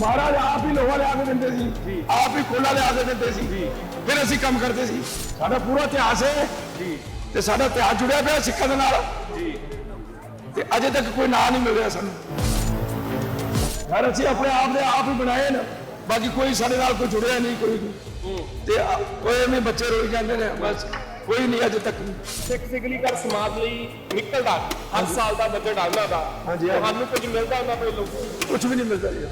ਮਹਾਰਾਜ ਆਪ ਹੀ ਲੋਹਾ ਲਿਆ ਕੇ ਦਿੰਦੇ ਸੀ ਆਪ ਹੀ ਕੋਲਾ ਲਿਆ ਕੇ ਦਿੰਦੇ ਸੀ ਫਿਰ ਅਸੀਂ ਕੰਮ ਕਰਦੇ ਸੀ ਸਾਡਾ ਪੂਰਾ ਇਤਿਹਾਸ ਹੈ ਜੀ ਤੇ ਸਾਡਾ ਇਤਿਹਾਸ ਜੁੜਿਆ ਪਿਆ ਸਿੱਖਾਂ ਦੇ ਨਾਲ ਜੀ ਤੇ ਅਜੇ ਤੱਕ ਕੋਈ ਨਾਂ ਨਹੀਂ ਮਿਲ ਰਿਹਾ ਸਾਨੂੰ ਘਰ ਅਸੀਂ ਆਪਣੇ ਆਪ ਦੇ ਆਪ ਹੀ ਬਣਾਏ ਨੇ ਬਾਕੀ ਕੋਈ ਸਾਡੇ ਨਾਲ ਕੋਈ ਜੁੜਿਆ ਨਹੀਂ ਕੋਈ ਵੀ। ਤੇ ਆ- ਕੋਈ ਐਵੇਂ ਬੱਚੇ ਰੋਈ ਜਾਂਦੇ ਨੇ ਬਸ ਕੋਈ ਨਹੀਂ ਅਜੇ ਤੱਕ ਵੀ। ਸਿੱਖ ਸਿਗਲੀਗਰ ਸਮਾਜ ਲਈ ਨਿਕਲਦਾ ਹਰ ਸਾਲ ਦਾ ਬਜਟ ਆਉਂਦਾ ਦਾ ਹਾਂਜੀ, ਹਾਂਜੀ। ਤੁਹਾਨੂੰ ਕੁਝ ਮਿਲਦਾ ਉਹਨਾਂ ਤੋਂ ਕੁਝ ਵੀ ਨਹੀਂ ਮਿਲਦਾ ਜੀ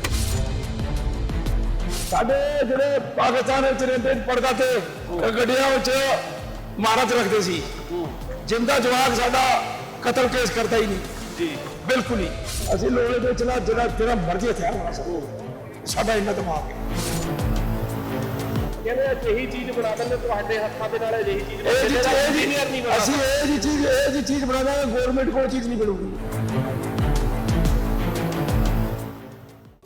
ਸਾਡੇ ਜਿਹੜੇ ਪਾਕਿਸਤਾਨ ਵਿੱਚ ਰਹਿੰਦੇ ਪੜਦਾ ਤੇ ਉਹ ਗੱਡੀਆਂ ਵਿੱਚ ਮਾਰਤ ਰੱਖਦੇ ਸੀ। ਜਿੰਦਾ ਜਵਾਕ ਸਾਡਾ ਕਤਲ ਕੇਸ ਕਰਦਾ ਹੀ ਨਹੀਂ। ਜੀ। ਬਿਲਕੁਲ ਹੀ। ਅਸੀਂ ਲੋਹੇ ਦੇ ਚਲਾ ਜਿਹੜਾ ਜਿਹੜਾ ਮਰਜ਼ੀ ਹਥਿਆਰ ਬਣਾ ਸਾਡਾ ਇੰਨਾ ਦਿਮਾਗ ਹੈ। ਕਹਿੰਦੇ ਅਜਿਹੀ ਚੀਜ਼ ਬਣਾ ਦਿੰਦੇ ਤੁਹਾਡੇ ਹੱਥਾਂ ਦੇ ਨਾਲ ਅਜਿਹੀ ਚੀਜ਼ ਬਣਾ ਅਸੀਂ ਇਹ ਜੀ ਚੀਜ਼ ਇਹ ਜੀ ਚੀਜ਼ ਬਣਾਉਂਦੇ ਗਵਰਨਮੈਂਟ ਕੋਲ ਚੀਜ਼ ਨਹੀਂ ਬਣੂਗੀ।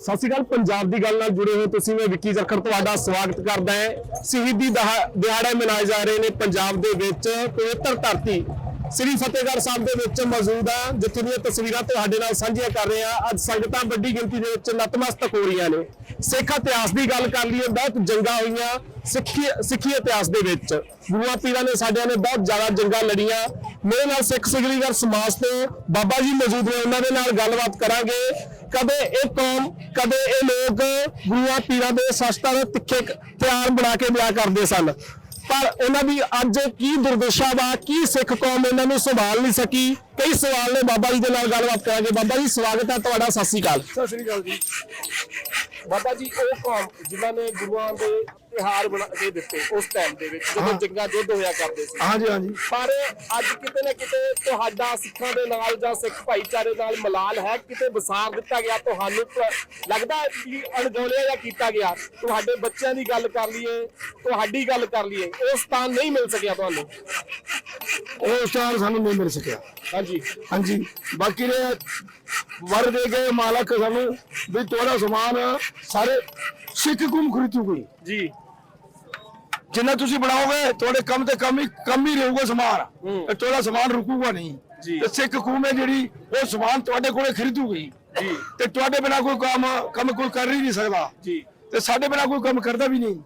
ਸਤਿ ਸ਼੍ਰੀ ਅਕਾਲ, ਪੰਜਾਬ ਦੀ ਗੱਲ ਨਾਲ ਜੁੜੇ ਹੋ ਤੁਸੀਂ ਮੈਂ ਵਿੱਕੀ ਜ਼ਰਖੜ ਤੁਹਾਡਾ ਸਵਾਗਤ ਕਰਦਾ ਹਾਂ। ਸ਼ਹੀਦੀ ਦਹਾ- ਦਿਹਾੜੇ ਮਨਾਏ ਜਾ ਰਹੇ ਨੇ ਪੰਜਾਬ ਦੇ ਵਿੱਚ। ਪਵਿੱਤਰ ਧਰਤੀ ਸ੍ਰੀ ਫਤਿਹਗੜ੍ਹ ਸਾਹਿਬ ਦੇ ਵਿੱਚ ਮੌਜੂਦ ਆ, ਜਿੱਥੇ ਦੀਆਂ ਤਸਵੀਰਾਂ ਤੁਹਾਡੇ ਨਾਲ ਸਾਂਝੀਆਂ ਕਰ ਰਹੇ ਆ ਅੱਜ ਸੰਗਤਾਂ ਵੱਡੀ ਗਿਣਤੀ ਦੇ ਵਿੱਚ ਨਤਮਸਤਕ ਹੋ ਰਹੀਆਂ ਨੇ। ਸਿੱਖ ਇਤਿਹਾਸ ਦੀ ਗੱਲ ਕਰ ਲਈਏ, ਬਹੁਤ ਜੰਗਾਂ ਹੋਈਆਂ ਸਿੱਖੀ ਸਿੱਖੀ ਇਤਿਹਾਸ ਦੇ ਵਿੱਚ। ਗੁਰੂਆਂ ਪੀਰਾਂ ਨੇ ਸਾਡਿਆਂ ਨੇ ਬਹੁਤ ਜ਼ਿਆਦਾ ਜੰਗਾਂ ਲੜੀਆਂ। ਮੇਰੇ ਨਾਲ ਸਿੱਖ ਸਿਗਲੀਗਰ ਸਮਾਜ ਤੋਂ ਬਾਬਾ ਜੀ ਮੌਜੂਦ ਨੇ, ਉਹਨਾਂ ਦੇ ਨਾਲ ਗੱਲਬਾਤ ਕਰਾਂਗੇ। ਕਦੇ ਇਹ ਕੌਮ ਕਦੇ ਇਹ ਲੋਕ ਗੁਰੂਆਂ ਪੀਰਾਂ ਦੇ ਸ਼ਸਤਰ ਤਿੱਖੇ ਤਿਆਰ ਬਣਾ ਕੇ ਵਿਆਹ ਕਰਦੇ ਸਨ। ਪਰ ਉਹਨਾਂ ਦੀ ਅੱਜ ਕੀ ਦੁਰਦਸ਼ਾ ਵਾ, ਕੀ ਸਿੱਖ ਕੌਮ ਇਹਨਾਂ ਨੂੰ ਸੰਭਾਲ ਨਹੀਂ ਸਕੀ? ਕਈ ਸਵਾਲ ਨੇ ਬਾਬਾ ਜੀ ਦੇ ਨਾਲ ਗੱਲਬਾਤ ਕਰਾਂਗੇ। ਬਾਬਾ ਜੀ, ਸਵਾਗਤ ਹੈ ਤੁਹਾਡਾ। ਸਤਿ ਸ਼੍ਰੀ ਅਕਾਲ। ਸਤਿ ਸ੍ਰੀ ਅਕਾਲ ਜੀ। ਬਾਬਾ ਜੀ ਉਹ ਕੌਮ ਜਿਨ੍ਹਾਂ ਨੇ ਗੁਰੂਆਂ ਦੇ ਤਿਹਾਰ ਬਣਾ ਕੇ ਦਿੱਤੇ ਉਸ ਟਾਈਮ ਦੇ ਵਿੱਚ ਜਦੋਂ ਜੰਗਾਂ ਯੁੱਧ ਹੋਇਆ ਕਰਦੇ ਸੀ। ਹਾਂਜੀ ਹਾਂਜੀ। ਪਰ ਅੱਜ ਕਿਤੇ ਨਾ ਕਿਤੇ ਤੁਹਾਡਾ ਸਿੱਖਾਂ ਦੇ ਨਾਲ ਜਾਂ ਸਿੱਖ ਭਾਈਚਾਰੇ ਨਾਲ ਮਲਾਲ ਹੈ ਕਿਤੇ ਵਿਸਾਰ ਦਿੱਤਾ ਗਿਆ ਤੁਹਾਨੂੰ ਲੱਗਦਾ ਕਿ ਅਣਗੌਲਿਆ ਜਾਂ ਕੀਤਾ ਗਿਆ? ਤੁਹਾਡੇ ਬੱਚਿਆਂ ਦੀ ਗੱਲ ਕਰ ਲਈਏ ਤੁਹਾਡੀ ਗੱਲ ਕਰ ਲਈਏ ਉਹ ਸਥਾਨ ਨਹੀਂ ਮਿਲ ਸਕਿਆ ਤੁਹਾਨੂੰ? ਉਹ ਸਟਾਰ ਸਾਨੂੰ ਨਹੀਂ ਮਿਲ ਸਕਿਆ। ਹਾਂਜੀ। ਹਾਂਜੀ। ਬਾਕੀ ਨੇ ਵਰ ਦੇ ਗਏ ਮਾਲਕ ਸਾਨੂੰ ਵੀ ਤੁਹਾਡਾ ਸਮਾਨ ਸਾਰੇ ਸਿੱਖ ਕੁਮ ਖਰੀਦੂਗੀ। ਜੀ। ਜਿੰਨਾ ਤੁਸੀਂ ਬਣਾਓਗੇ ਤੁਹਾਡੇ ਕੰਮ ਤੇ ਕੰਮ ਹੀ ਕੰਮ ਹੀ ਰਹੂਗਾ ਸਮਾਨ। ਤੇ ਤੁਹਾਡਾ ਸਮਾਨ ਰੁਕੂਗਾ ਨਹੀਂ। ਜੀ। ਤੇ ਸਿੱਖ ਕੌਮ ਹੈ ਜਿਹੜੀ ਉਹ ਸਮਾਨ ਤੁਹਾਡੇ ਕੋਲੇ ਖਰੀਦੂਗੀ। ਜੀ। ਤੇ ਤੁਹਾਡੇ ਬਿਨਾ ਕੋਈ ਕੰਮ ਕੰਮ ਕੋਈ ਕਰ ਹੀ ਨਹੀਂ ਸਕਦਾ। ਜੀ। ਤੇ ਸਾਡੇ ਬਿਨਾ ਕੋਈ ਕੰਮ ਕਰਦਾ ਵੀ ਨਹੀਂ।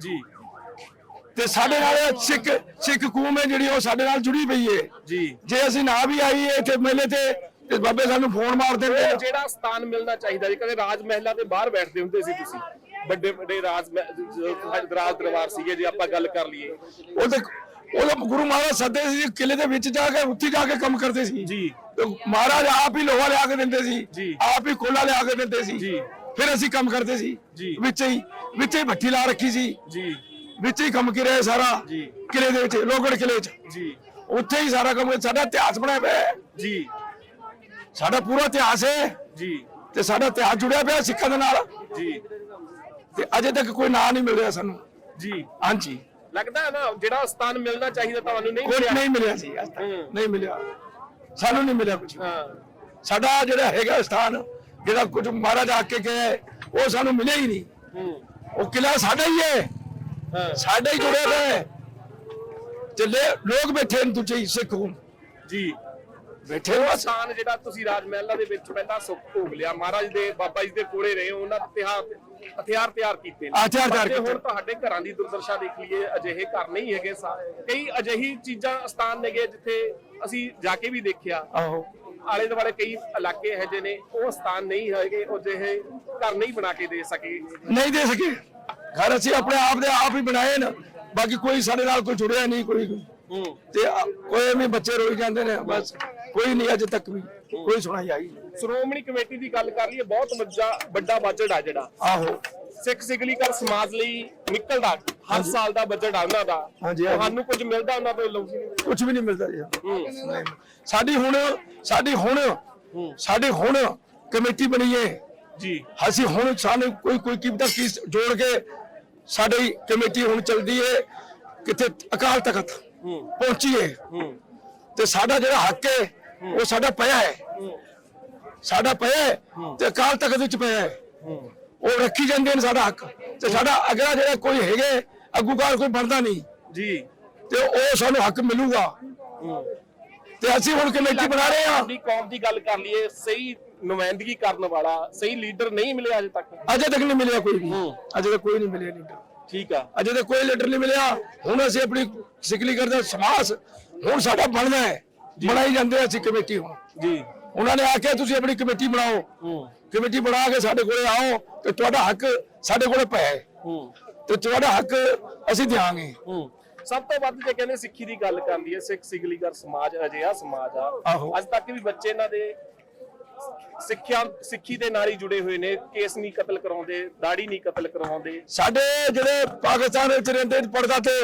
ਜੀ। ਤੇ ਸਾਡੇ ਨਾਲ ਸਿੱਖ ਸਿੱਖ ਕੌਮ ਹੈ ਜਿਹੜੀ ਉਹ ਸਾਡੇ ਨਾਲ ਜੁੜੀ ਪਈ ਹੈ ਜੀ। ਜੇ ਅਸੀਂ ਨਾ ਵੀ ਆਈਏ ਇੱਥੇ ਮੇਲੇ ਤੇ ਤੇ ਬਾਬੇ ਸਾਨੂੰ ਫੋਨ ਮਾਰ ਦਿੰਦੇ ਉਹ ਜਿਹੜਾ ਸਥਾਨ ਮਿਲਣਾ ਚਾਹੀਦਾ ਜੀ ਕਦੇ ਰਾਜ ਮਹਿਲਾ ਦੇ ਬਾਹਰ ਬੈਠਦੇ ਹੁੰਦੇ ਸੀ ਤੁਸੀਂ। ਵੱਡੇ ਵੱਡੇ ਰਾਜ ਮਹਿ- ਜੋ ਰਾਜ ਦਰਬਾਰ ਸੀਗੇ ਜੇ ਆਪਾਂ ਗੱਲ ਕਰ ਲਈਏ। ਉਹਦੇ ਉਹਦੇ ਗੁਰੂ ਮਹਾਰਾਜ ਸੱਦੇ ਸੀ ਕਿਲੇ ਦੇ ਵਿੱਚ ਜਾ ਕੇ ਉੱਥੇ ਜਾ ਕੇ ਕੰਮ ਕਰਦੇ ਸੀ। ਜੀ। ਤੇ ਮਹਾਰਾਜ ਆਪ ਹੀ ਲੋਹਾ ਲਿਆ ਕੇ ਦਿੰਦੇ ਸੀ। ਜੀ। ਆਪ ਹੀ ਕੋਲਾ ਲਿਆ ਕੇ ਦਿੰਦੇ ਸੀ। ਜੀ। ਫਿਰ ਅਸੀਂ ਕੰਮ ਕਰਦੇ ਸੀ। ਜੀ। ਵਿੱਚ ਹੀ ਵਿੱਚ ਹੀ ਭੱਠੀ ਲਾ ਰੱਖੀ ਸੀ। ਜੀ। ਵਿੱਚ ਹੀ ਕੰਮ ਕਰਿਆ ਸਾਰਾ। ਜੀ। ਕਿਲੇ ਦੇ ਵਿੱਚ ਲੋਗੜ ਕਿਲੇ 'ਚ ਜੀ। ਉੱਥੇ ਹੀ ਸਾਰਾ ਕੰਮ ਸਾਡਾ ਇਤਿਹਾਸ ਬਣਿਆ ਪਿਆ ਹੈ। ਜੀ। ਸਾਡਾ ਪੂਰਾ ਇਤਿਹਾਸ ਹੈ। ਜੀ। ਤੇ ਸਾਡਾ ਇਤਿਹਾਸ ਜੁੜਿਆ ਪਿਆ ਸਿੱਖਾਂ ਦੇ ਨਾਲ। ਜੀ। ਤੇ ਅਜੇ ਤੱਕ ਕੋਈ ਨਾਂ ਨਹੀਂ ਮਿਲ ਰਿਹਾ ਸਾਨੂੰ। ਜੀ। ਹਾਂਜੀ। ਲੱਗਦਾ ਹੈ ਨਾ ਜਿਹੜਾ ਸਥਾਨ ਮਿਲਣਾ ਚਾਹੀਦਾ ਤੁਹਾਨੂੰ ਨਹੀਂ ਕੁਝ ਮਿਲਿਆ। ਨਹੀਂ ਮਿਲਿਆ ਸੀ ਅੱਜ ਤੱਕ। ਹੂੰ। ਨਹੀਂ ਮਿਲਿਆ। ਸਾਨੂੰ ਨਹੀਂ ਮਿਲਿਆ ਕੁਝ ਹਾਂ। ਸਾਡਾ ਜਿਹੜਾ ਹੈਗਾ ਸਥਾਨ ਜਿਹੜਾ ਕੁਝ ਮਹਾਰਾਜ ਆ ਕੇ ਗਏ ਉਹ ਸਾਨੂੰ ਮਿਲਿਆ ਹੀ ਨਹੀਂ। ਹੂੰ। ਉਹ ਕਿਲਾ ਸਾਡਾ ਹੀ ਹੈ ਹਾਂ। ਸਾਡਾ ਹੀ ਜੁੜਿਆ ਹੋਇਆ ਹੈ ਚੱਲੇ ਲੋਕ ਬੈਠੇ ਨੇ ਦੂਜੇ ਹੀ ਸਿੱਖ ਹੁਣ। ਜੀ। ਬੈਠੇ ਹੋ ਸਥਾਨ ਜਿਹੜਾ ਤੁਸੀਂ ਰਾਜ ਮਹਿਲਾ ਦੇ ਵਿੱਚ ਪਹਿਲਾਂ ਸੁੱਖ ਭੋਗ ਲਿਆ। ਮਹਾਰਾਜ ਦੇ ਬਾਬਾ ਜੀ ਦੇ ਕੋਲੇ ਰਹੇ ਉਹਨਾਂ ਦੇ ਤਿਹਾਰ ਹਥਿਆਰ ਤਿਆਰ ਕੀਤੇ ਨੇ। ਹਥਿਆਰ ਤਿਆਰ ਕੀਤੇ। ਹੁਣ ਤੁਹਾਡੇ ਘਰਾਂ ਦੀ ਦੁਰਦਸ਼ਾ ਦੇਖ ਲਈਏ ਅਜਿਹੇ ਘਰ ਨਹੀਂ ਹੈਗੇ। ਕਈ ਅਜਿਹੀ ਚੀਜ਼ਾਂ ਸਥਾਨ ਨੇਗੇ ਜਿੱਥੇ ਅਸੀਂ ਜਾ ਕੇ ਵੀ ਦੇਖਿਆ। ਆਹੋ। ਆਲੇ ਦੁਆਲੇ ਕਈ ਇਲਾਕੇ ਇਹੋ ਜਿਹੇ ਨੇ ਉਹ ਸਥਾਨ ਨਹੀਂ ਹੈਗੇ ਉਹ ਜਿਹੇ ਘਰ ਨਹੀਂ ਬਣਾ ਕੇ ਦੇ ਸਕੇ। ਨਹੀਂ ਦੇ ਸਕੇ। ਘਰ ਅਸੀਂ ਆਪਣੇ ਆਪ ਦੇ ਆਪ ਹੀ ਬਣਾਏ ਨੇ। ਬਾਕੀ ਕੋਈ ਸਾਡੇ ਨਾਲ ਕੋਈ ਜੁੜਿਆ ਨਹੀਂ ਕੋਈ ਹੂੰ। ਤੇ ਕੋਈ ਐਵੇਂ ਬੱਚੇ ਰੋਈ ਜਾਂਦੇ ਨੇ ਬਸ ਕੋਈ ਨਹੀਂ ਅਜੇ ਤੱਕ ਵੀ ਕੋਈ ਸੁਣਾਈ ਆਈ। ਸ਼੍ਰੋਮਣੀ ਕਮੇਟੀ ਦੀ ਗੱਲ ਕਰ ਲਈਏ ਬਹੁਤ ਵੱਡਾ ਵੱਡਾ ਬਜਟ ਆ ਜਿਹੜਾ। ਆਹੋ। ਸਿੱਖ ਸਿਗਲੀਕਰ ਸਮਾਜ ਲਈ ਨਿਕਲਦਾ ਹਰ ਸਾਲ ਦਾ ਬਜਟ ਆ ਉਹਨਾਂ ਦਾ। ਤੁਹਾਨੂੰ ਕੁਝ ਮਿਲਦਾ ਉਹਨਾਂ ਤੋਂ ਲਓ ਕੁਝ ਵੀ ਨਹੀਂ ਮਿਲਦਾ ਨਹੀਂ। ਸਾਡੀ ਹੁਣ ਸਾਡੀ ਹੁਣ ਸਾਡੀ ਹੁਣ ਕਮੇਟੀ ਬਣੀ ਹੈ ਜੀ। ਅਸੀਂ ਹੁਣ ਸਾਨੂੰ ਕੋਈ ਕੋਈ ਕੀਮਤ ਜੋੜ ਕੇ ਸਾਡੀ ਕਮੇਟੀ ਹੁਣ ਚੱਲਦੀ ਹੈ ਕਿਤੇ ਅਕਾਲ ਤਖਤ ਹੂੰ। ਪਹੁੰਚੀ ਹੈ। ਹੂੰ ਤੇ ਸਾਡਾ ਜਿਹੜਾ ਹੱਕ ਹੈ। ਉਹ ਸਾਡਾ ਪਿਆ ਹੈ ਹੂੰ। ਸਾਡਾ ਪਿਆ ਹੈ। ਤੇ ਅਕਾਲ ਤਖਤ ਵਿੱਚ ਪਿਆ ਹੈ ਹੂੰ। ਉਹ ਰੱਖੀ ਜਾਂਦੇ ਨੇ ਸਾਡਾ ਹੱਕ। ਤੇ ਸਾਡਾ ਅਗਲਾ ਜਿਹੜਾ ਕੋਈ ਹੈਗੇ ਅੱਗੂਕਾਰ ਕੋਈ ਬਣਦਾ ਨਹੀਂ। ਜੀ। ਤੇ ਉਹ ਸਾਨੂੰ ਹੱਕ ਮਿਲੂਗਾ। ਹੂੰ। ਤੇ ਅਸੀਂ ਹੁਣ ਕਮੇਟੀ ਬਣਾ ਰਹੇ ਆ ਸਾਡੀ ਕੌਮ ਦੀ ਗੱਲ ਕਰ ਲਈਏ ਸਹੀ ਨੁਮਾਇੰਦਗੀ ਕਰਨ ਵਾਲਾ ਸਹੀ ਲੀਡਰ ਨਹੀਂ ਮਿਲਿਆ ਅਜੇ ਤੱਕ। ਅਜੇ ਤੱਕ ਨਹੀਂ ਮਿਲਿਆ ਕੋਈ ਵੀ। ਹੂੰ। ਅਜੇ ਤੱਕ ਕੋਈ ਨਹੀਂ ਮਿਲਿਆ ਲੀਡਰ। ਠੀਕ ਆ। ਅਜੇ ਤੱਕ ਕੋਈ ਲੀਡਰ ਨਹੀਂ ਮਿਲਿਆ। ਹੁਣ ਅਸੀਂ ਆਪਣੀ ਸਿਕਲੀ ਕਰਦੇ ਹਾਂ, ਸਮਾਸ ਹੁਣ ਸਾਡਾ ਬਣਦਾ ਹੈ। ਬਣਾਈ ਜਾਂਦੇ ਹਾਂ ਅਸੀਂ ਕਮੇਟੀ ਹੁਣ। ਜੀ। ਉਹਨਾਂ ਨੇ ਆਖਿਆ ਤੁਸੀਂ ਆਪਣੀ ਕਮੇਟੀ ਬਣਾਓ। ਹੂੰ। ਕਮੇਟੀ ਬਣਾ ਕੇ ਸਾਡੇ ਕੋਲੇ ਆਓ ਤੇ ਤੁਹਾਡਾ ਹੱਕ ਸਾਡੇ ਕੋਲੇ ਪਿਆ ਹੈ। ਹੂੰ ਤੇ ਤੁਹਾਡਾ ਹੱਕ ਅਸੀਂ ਦਿਆਂਗੇ। ਹੂੰ। ਸਭ ਤੋਂ ਵੱਧ ਜੇ ਕਹਿੰਦੇ ਸਿੱਖੀ ਦੀ ਗੱਲ ਕਰ ਲਈਏ ਸਿੱਖ ਸਿਗਲੀਗਰ ਸਮਾਜ ਅਜਿਹਾ ਸਮਾਜ ਆ। ਅੱਜ ਤੱਕ ਵੀ ਬੱਚੇ ਇਹਨਾਂ ਦੇ ਸਿੱਖਿਆ ਸਿੱਖੀ ਦੇ ਨਾਲ ਹੀ ਜੁੜੇ ਹੋਏ ਨੇ ਕੇਸ ਨਹੀਂ ਕਤਲ ਕਰਾਉਂਦੇ ਦਾੜੀ ਨਹੀਂ ਕਤਲ ਕਰਵਾਉਂਦੇ ਸਾਡੇ ਜਿਹੜੇ ਪਾਕਿਸਤਾਨ ਵਿੱਚ ਰਹਿੰਦੇ ਪੜਦਾ ਤੇ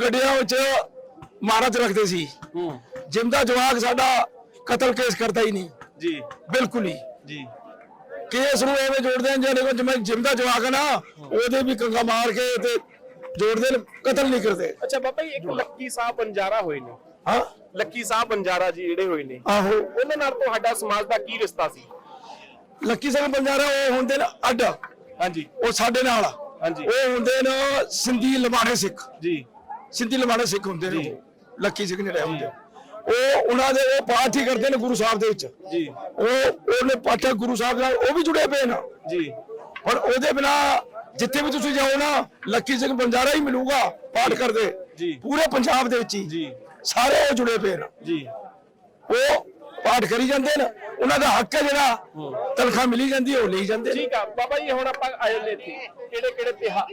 ਗੱਡੀਆਂ ਵਿੱਚ ਮਾਰਤ ਰੱਖਦੇ ਸੀ। ਜਿੰਦਾ ਜਵਾਕ ਸਾਡਾ ਕਤਲ ਕੇਸ ਕਰਦਾ ਹੀ ਨਹੀਂ। ਜੀ। ਬਿਲਕੁਲ ਹੀ। ਜੀ। ਕੇਸ ਨੂੰ ਐਵੇਂ ਜੋੜਦੇ ਨੇ ਜਿਹੜੇ ਜਿਵੇਂ ਜਿੰਦਾ ਜਵਾਕ ਨਾ ਉਹਦੇ ਵੀ ਕੰਗਾ ਮਾਰ ਕੇ ਤੇ ਜੋੜਦੇ ਨੇ ਕਤਲ ਨਹੀਂ ਕਰਦੇ। ਅੱਛਾ ਬਾਬਾ ਜੀ ਇੱਕ ਲੱਕੀ ਸਾਹਿਬ ਬੰਜਾਰਾ ਹੋਏ ਨੇ। ਹਾਂ? ਲੱਕੀ ਸਾਹਿਬ ਬੰਜਾਰਾ ਜੀ ਜਿਹੜੇ ਹੋਏ ਨੇ। ਆਹੋ। ਉਹਨਾਂ ਨਾਲ ਤੁਹਾਡਾ ਸਮਾਜ ਦਾ ਕੀ ਰਿਸ਼ਤਾ ਸੀ? ਲੱਕੀ ਸਿੰਘ ਬੰਜਾਰਾ ਉਹ ਹੁੰਦੇ ਨੇ ਅੱਡ। ਹਾਂਜੀ। ਉਹ ਸਾਡੇ ਨਾਲ ਆ। ਹਾਂਜੀ। ਉਹ ਹੁੰਦੇ ਨੇ ਸਿੰਧੀ ਲਮਾਣੇ ਸਿੱਖ। ਜੀ। ਸਿੰਧੀ ਲਮਾਣੇ ਸਿੱਖ ਹੁੰਦੇ ਨੇ ਉਹ। ਲੱਕੀ ਸਿੰਘ ਜਿਹੜੇ ਹੁੰਦੇ। ਉਹ ਉਹਨਾਂ ਦੇ ਉਹ ਪਾਠ ਹੀ ਕਰਦੇ ਨੇ ਗੁਰੂ ਸਾਹਿਬ ਦੇ ਵਿੱਚ। ਜੀ। ਉਹ ਉਹਨੇ ਪਾਠਕ ਗੁਰੂ ਸਾਹਿਬ ਨਾਲ ਉਹ ਵੀ ਜੁੜੇ ਪਏ ਨੇ। ਜੀ। ਪਰ ਉਹਦੇ ਬਿਨਾ ਜਿੱਥੇ ਵੀ ਤੁਸੀਂ ਜਾਓ ਨਾ ਲੱਕੀ ਸਿੰਘ ਬੰਜਾਰਾ ਹੀ ਮਿਲੂਗਾ ਪਾਠ ਕਰਦੇ। ਜੀ। ਪੂਰੇ ਪੰਜਾਬ ਦੇ ਵਿੱਚ ਹੀ। ਜੀ। ਸਾਰੇ ਉਹ ਜੁੜੇ ਪਏ ਨੇ। ਜੀ। ਉਹ ਪਾਠ ਕਰੀ ਜਾਂਦੇ ਨੇ। ਉਹਨਾਂ ਦਾ ਹੱਕ ਹੈ ਜਿਹੜਾ ਤਨਖਾਹ ਮਿਲੀ ਜਾਂਦੀ ਹੈ ਉਹ ਲਈ ਜਾਂਦੇ ਨੇ। ਠੀਕ ਆ। ਬਾਬਾ ਜੀ ਹੁਣ ਆਪਾਂ ਆਏ ਨੇ ਇੱਥੇ। ਕਿਹੜੇ ਕਿਹੜੇ ਤਿਹਾਰ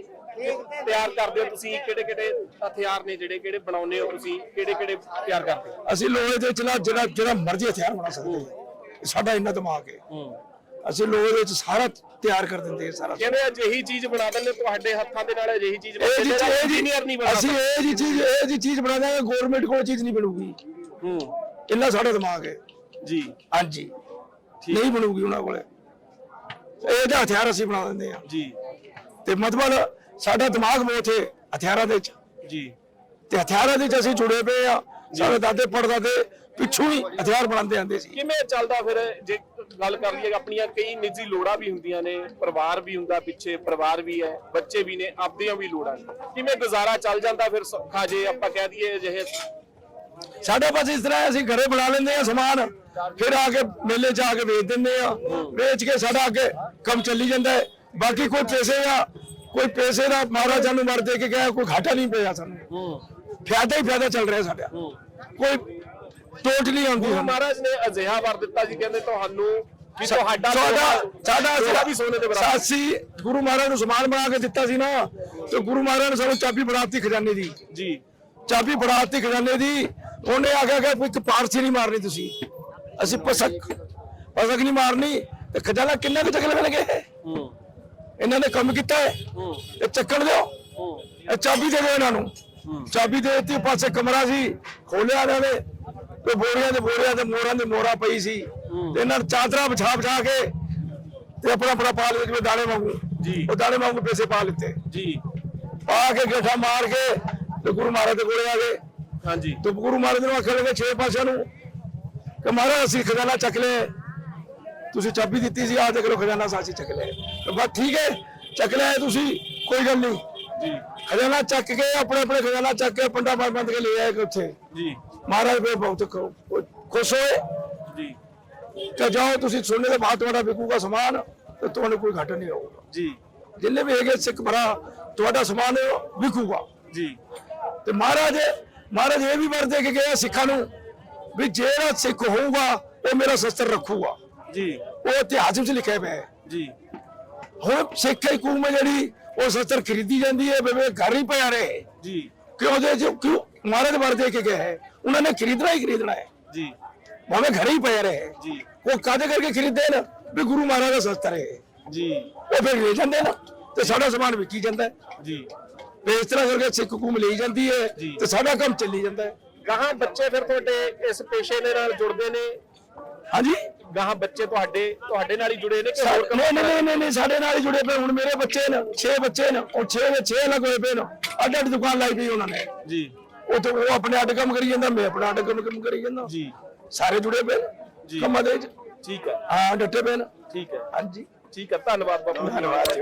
ਤਿਆਰ ਕਰਦੇ ਹੋ ਤੁਸੀਂ? ਕਿਹੜੇ ਕਿਹੜੇ ਹਥਿਆਰ ਨੇ ਜਿਹੜੇ ਕਿਹੜੇ ਬਣਾਉਂਦੇ ਹੋ ਤੁਸੀਂ? ਕਿਹੜੇ ਕਿਹੜੇ ਤਿਆਰ ਕਰਦੇ ਹੋ? ਅਸੀਂ ਲੋਹੇ ਦੇ ਨਾ ਜਿਹੜਾ ਜਿਹੜਾ ਮਰਜ਼ੀ ਹਥਿਆਰ ਬਣਾ ਸਕਦੇ ਹਾਂ ਸਾਡਾ ਇੰਨਾ ਦਿਮਾਗ ਹੈ। ਹੂੰ। ਅਸੀਂ ਲੋਹੇ ਦੇ ਵਿੱਚ ਸਾਰਾ ਤਿਆਰ ਕਰ ਦਿੰਦੇ ਹਾਂ ਸਾਰਾ। ਕਹਿੰਦੇ ਅਜਿਹੀ ਚੀਜ਼ ਬਣਾ ਦਿੰਦੇ ਤੁਹਾਡੇ ਹੱਥਾਂ ਦੇ ਨਾਲ ਅਜਿਹੀ ਚੀਜ਼ ਇਹ ਜੀ ਜਿਹੜਾ ਇਹ ਜੀ engineer ਨਹੀਂ ਬਣਾ ਅਸੀਂ ਇਹ ਜੀ ਚੀਜ਼ ਇਹ ਜੀ ਚੀਜ਼ ਬਣਾ ਦਾਂਗੇ ਗਵਰਨਮੈਂਟ ਕੋਲ ਚੀਜ਼ ਨਹੀਂ ਬਣੂਗੀ। ਹੂੰ। ਇੰਨਾ ਸਾਡਾ ਦਿਮਾਗ ਹੈ। ਜੀ। ਹਾਂਜੀ। ਨਹੀਂ ਬਣੂਗੀ ਉਹਨਾਂ ਕੋਲੇ। ਇਹ ਤਾਂ ਹਥਿਆਰ ਅਸੀਂ ਬਣਾ ਦਿੰਦੇ ਹਾਂ। ਜੀ। ਤੇ ਮਤਲਬ ਸਾਡਾ ਦਿਮਾਗ ਬਹੁਤ ਹੈ ਹਥਿਆਰਾਂ ਦੇ ਵਿੱਚ। ਜੀ। ਤੇ ਹਥਿਆਰਾਂ ਦੇ ਵਿੱਚ ਅਸੀਂ ਜੁੜੇ ਪਏ ਆ ਸਾਡੇ ਦਾਦੇ ਪੜਦਾਦੇ ਪਿੱਛੋਂ ਹੀ ਹਥਿਆਰ ਬਣਾਉਂਦੇ ਆਂਦੇ ਸੀ। ਕਿਵੇਂ ਚੱਲਦਾ ਫਿਰ? ਜੇ ਗੱਲ ਕਰ ਲਈਏ ਆਪਣੀਆਂ ਕਈ ਨਿੱਜੀ ਲੋੜਾਂ ਵੀ ਹੁੰਦੀਆਂ ਨੇ ਪਰਿਵਾਰ ਵੀ ਹੁੰਦਾ ਪਿੱਛੇ ਪਰਿਵਾਰ ਵੀ ਹੈ ਬੱਚੇ ਵੀ ਨੇ ਆਪਦੀਆਂ ਵੀ ਲੋੜਾਂ ਨੇ। ਕਿਵੇਂ ਗੁਜ਼ਾਰਾ ਚੱਲ ਜਾਂਦਾ ਫਿਰ ਸੌਖਾ ਜੇ ਆਪਾਂ ਕਹਿ ਦਈਏ ਅਜਿਹੇ? ਸਾਡੇ ਪਾਸ ਇਸ ਤਰ੍ਹਾਂ ਅਸੀਂ ਘਰੇ ਬਣਾ ਲੈਂਦੇ ਆ ਸਮਾਨ ਫਿਰ ਆ ਕੇ ਮੇਲੇ 'ਚ ਆ ਕੇ ਵੇਚ ਦਿੰਦੇ ਆ ਵੇਚ ਕੇ ਸਾਡਾ ਅੱਗੇ ਕੰਮ ਚੱਲੀ ਜਾਂਦਾ ਹੈ। ਬਾਕੀ ਕੋਈ ਪੈਸੇ ਦਾ ਕੋਈ ਪੈਸੇ ਦਾ ਮਹਾਰਾਜਾ ਨੂੰ ਮਰ ਦੇ ਕੇ ਗਿਆ ਕੋਈ ਘਾਟਾ ਨਹੀਂ ਪਿਆ ਸਾਨੂੰ। ਹੂੰ। ਫਾਇਦਾ ਹੀ ਫਾਇਦਾ ਚੱਲ ਰਿਹਾ ਸਾਡਾ। ਕੋਈ ਟੋਟ ਨਹੀਂ ਆਉਂਦੀ ਗੁਰੂ ਮਹਾਰਾਜ ਨੇ ਅਜਿਹਾ ਵਰ ਦਿੱਤਾ ਜੀ ਕਹਿੰਦੇ ਤੁਹਾਨੂੰ ਵੀ ਤੁਹਾਡਾ ਸਾਡਾ ਸਾਡਾ ਸਾਡਾ ਵੀ ਸੋਨੇ ਦੇ ਬਰਾਬਰ। ਸਾਸੀ ਗੁਰੂ ਮਹਾਰਾਜ ਨੂੰ ਸਮਾਨ ਬਣਾ ਕੇ ਦਿੱਤਾ ਸੀ ਨਾ ਤੇ ਗੁਰੂ ਮਹਾਰਾਜ ਨੇ ਸਾਨੂੰ ਚਾਬੀ ਫੜਾਤੀ ਖਜ਼ਾਨੇ ਦੀ। ਜੀ। ਚਾਬੀ ਫੜਾਤੀ ਖਜ਼ਾਨੇ ਦੀ ਉਹਨੇ ਆਖਿਆ ਕਿ ਇੱਕ ਪਾਰਸੀ ਨਹੀਂ ਮਾਰਨੀ ਤੁਸੀਂ। ਅਸੀਂ ਪਸਕ ਪਸਕ ਨਹੀਂ ਮਾਰਨੀ ਤੇ ਖਜ਼ਾਨਾ ਕਿੰਨਾ ਕੁ ਚੱਕ ਲੈਣਗੇ ਹੂੰ। ਇਹਨਾਂ ਨੇ ਕੰਮ ਕੀਤਾ ਹੈ। ਹੂੰ। ਇਹ ਚੱਕਣ ਦਿਓ। ਹੂੰ। ਇਹ ਚਾਬੀ ਦੇ ਦਿਓ ਇਹਨਾਂ ਨੂੰ। ਚਾਬੀ ਦੇ ਦਿੱਤੀ ਪਾਸੇ ਕਮਰਾ ਸੀ ਖੋਲਿਆ ਇਹਨਾਂ ਨੇ। ਤੇ ਬੋਰੀਆਂ ਦੇ ਬੋਰੀਆਂ ਤੇ ਮੋਰਾਂ ਦੇ ਮੋਰਾ ਪਈ ਸੀ। ਤੇ ਇਹਨਾਂ ਨੇ ਚਾਦਰਾਂ ਵਿਛਾ ਵਿਛਾ ਕੇ ਤੇ ਆਪਣਾ ਆਪਣਾ ਪਾ ਲਿਆ ਜਿਵੇਂ ਦਾਣੇ ਵਾਂਗੂ। ਜੀ। ਉਹ ਦਾਣੇ ਵਾਂਗੂ ਪੈਸੇ ਪਾ ਲਿੱਤੇ। ਜੀ। ਪਾ ਕੇ ਗੇਠਾ ਮਾਰ ਕੇ ਤੇ ਗੁਰੂ ਮਹਾਰਾਜ ਦੇ ਕੋਲੇ ਆ ਗਏ। ਹਾਂਜੀ। ਤੇ ਗੁਰੂ ਮਹਾਰਾਜ ਨੂੰ ਆਖਣ ਲੱਗੇ ਛੇ ਪਾਸਿਆਂ ਨੂੰ ਕਿ ਮਹਾਰਾਜ ਅਸੀਂ ਖਜ਼ਾਨਾ ਚੱਕ ਲਿਆ। ਤੁਸੀਂ ਚਾਬੀ ਦਿੱਤੀ ਸੀ ਆਹ ਦੇਖ ਲਓ ਖਜ਼ਾਨਾ ਸਾਸੀ ਚੱਕ ਲਿਆ। ਤੇ ਬਸ ਠੀਕ ਹੈ ਚੱਕ ਲਿਆ ਤੁਸੀਂ ਕੋਈ ਗੱਲ ਨਹੀਂ। ਜੀ। ਖਜ਼ਾਨਾ ਚੱਕ ਕੇ ਆਪਣੇ ਆਪਣੇ ਖਜ਼ਾਨਾ ਚੱਕ ਕੇ ਪੰਡਾ ਬੰਦ ਬੰਦ ਕੇ ਲੈ ਆਏ ਕਿ ਉੱਥੇ। ਜੀ। ਮਹਾਰਾਜ ਵੀ ਬਹੁਤ ਖੁ- ਖੁਸ਼ ਹੋਏ। ਜੀ। ਕਿ ਜਾਓ ਤੁਸੀਂ ਸੋਨੇ ਦੇ ਬਾਅਦ ਤੁਹਾਡਾ ਵਿਕੂਗਾ ਸਮਾਨ ਤੇ ਤੁਹਾਨੂੰ ਕੋਈ ਘਾਟਾ ਨਹੀਂ ਹੋਊਗਾ। ਜੀ। ਜਿੰਨੇ ਵੀ ਹੈਗੇ ਸਿੱਖ ਭਰਾ ਤੁਹਾਡਾ ਸਮਾਨ ਵਿਕੂਗਾ। ਜੀ। ਤੇ ਮਹਾਰਾਜ ਮਹਾਰਾਜ ਇਹ ਵੀ ਵਰ ਦੇ ਕੇ ਗਿਆ ਸਿੱਖਾਂ ਨੂੰ ਵੀ ਜਿਹੜਾ ਸਿੱਖ ਹੋਊਗਾ ਉਹ ਮੇਰਾ ਸ਼ਸਤਰ ਰੱਖੂਗਾ। ਜੀ। ਉਹ ਇਤਿਹਾਸ ਵਿੱਚ ਲਿਖਿਆ ਪਿਆ ਹੈ। ਜੀ। ਹੁਣ ਸਿੱਖ ਹਕੂਮ ਹੈ ਜਿਹੜੀ ਉਹ ਸ਼ਸਤਰ ਖਰੀਦੀ ਜਾਂਦੀ ਹੈ ਬੇਬੇ ਘਰ ਹੀ ਪਿਆ ਰਹੇ। ਜੀ। ਕਿ ਉਹਦੇ ਚ ਕਿਉਂ ਮਹਾਰਾਜ ਵਰ ਦੇ ਕੇ ਗਿਆ ਹੈ। ਉਹਨਾਂ ਨੇ ਖਰੀਦਣਾ ਹੀ ਖਰੀਦਣਾ ਹੈ। ਜੀ। ਭਾਵੇਂ ਘਰ ਹੀ ਪਿਆ ਰਹੇ। ਜੀ। ਉਹ ਕਾਦੇ ਕਰਕੇ ਖਰੀਦਦੇ ਨੇ ਵੀ ਗੁਰੂ ਮਹਾਰਾਜ ਦਾ ਸ਼ਸਤਰ ਹੈ ਜੀ। ਉਹ ਫਿਰ ਲੈ ਜਾਂਦੇ ਨਾ ਤੇ ਸਾਡਾ ਸਮਾਨ ਵਿਕੀ ਜਾਂਦਾ ਹੈ। ਜੀ। ਤੇ ਇਸ ਤਰ੍ਹਾਂ ਕਰਕੇ ਸਿੱਖ ਹਕੂਮ ਲਈ ਜਾਂਦੀ ਹੈ ਜੀ। ਤੇ ਸਾਡਾ ਕੰਮ ਚੱਲੀ ਜਾਂਦਾ ਹੈ। ਗਾਹਾਂ ਬੱਚੇ ਫਿਰ ਤੁਹਾਡੇ ਇਸ ਪੇਸ਼ੇ ਦੇ ਨਾਲ ਜੁੜਦੇ ਨੇ? ਹਾਂਜੀ? ਗਾਹਾਂ ਬੱਚੇ ਤੁਹਾਡੇ ਤੁਹਾਡੇ ਨਾਲ ਹੀ ਜੁੜੇ ਨੇ ਕਿ ਹੋਰ ਕੰਮ ਨਹੀਂ ਨਹੀਂ ਨਹੀਂ ਨਹੀਂ ਸਾਡੇ ਨਾਲ ਹੀ ਜੁੜੇ ਪਏ ਹੁਣ ਮੇਰੇ ਬੱਚੇ ਨੇ 6 ਬੱਚੇ ਨੇ ਉਹ 6 ਦੇ 6 ਅਲੱਗ ਹੋਏ ਪਏ ਨੇ। ਅੱਡ ਅੱਡ ਦੁਕਾਨ ਲਾਈ ਪਈ ਉਹਨਾਂ ਨੇ। ਜੀ। ਤੇ ਉਹ ਆਪਣੇ ਅੱਡ ਕੰਮ ਕਰੀ ਜਾਂਦਾ ਮੈਂ ਆਪਣਾ ਅੱਡ ਕੰਮ ਕੰਮ ਕਰੀ ਜਾਂਦਾ। ਜੀ। ਸਾਰੇ ਜੁੜੇ ਪਏ ਜੀ। ਕੰਮਾਂ ਦੇ ਵਿੱਚ। ਠੀਕ ਹੈ। ਹਾਂ ਡੱਟੇ ਪਏ ਨੇ। ਠੀਕ ਹੈ। ਹਾਂਜੀ। ਠੀਕ ਹੈ ਧੰਨਵਾਦ ਬਾਬਾ ਧੰਨਵਾਦ ਜੀ।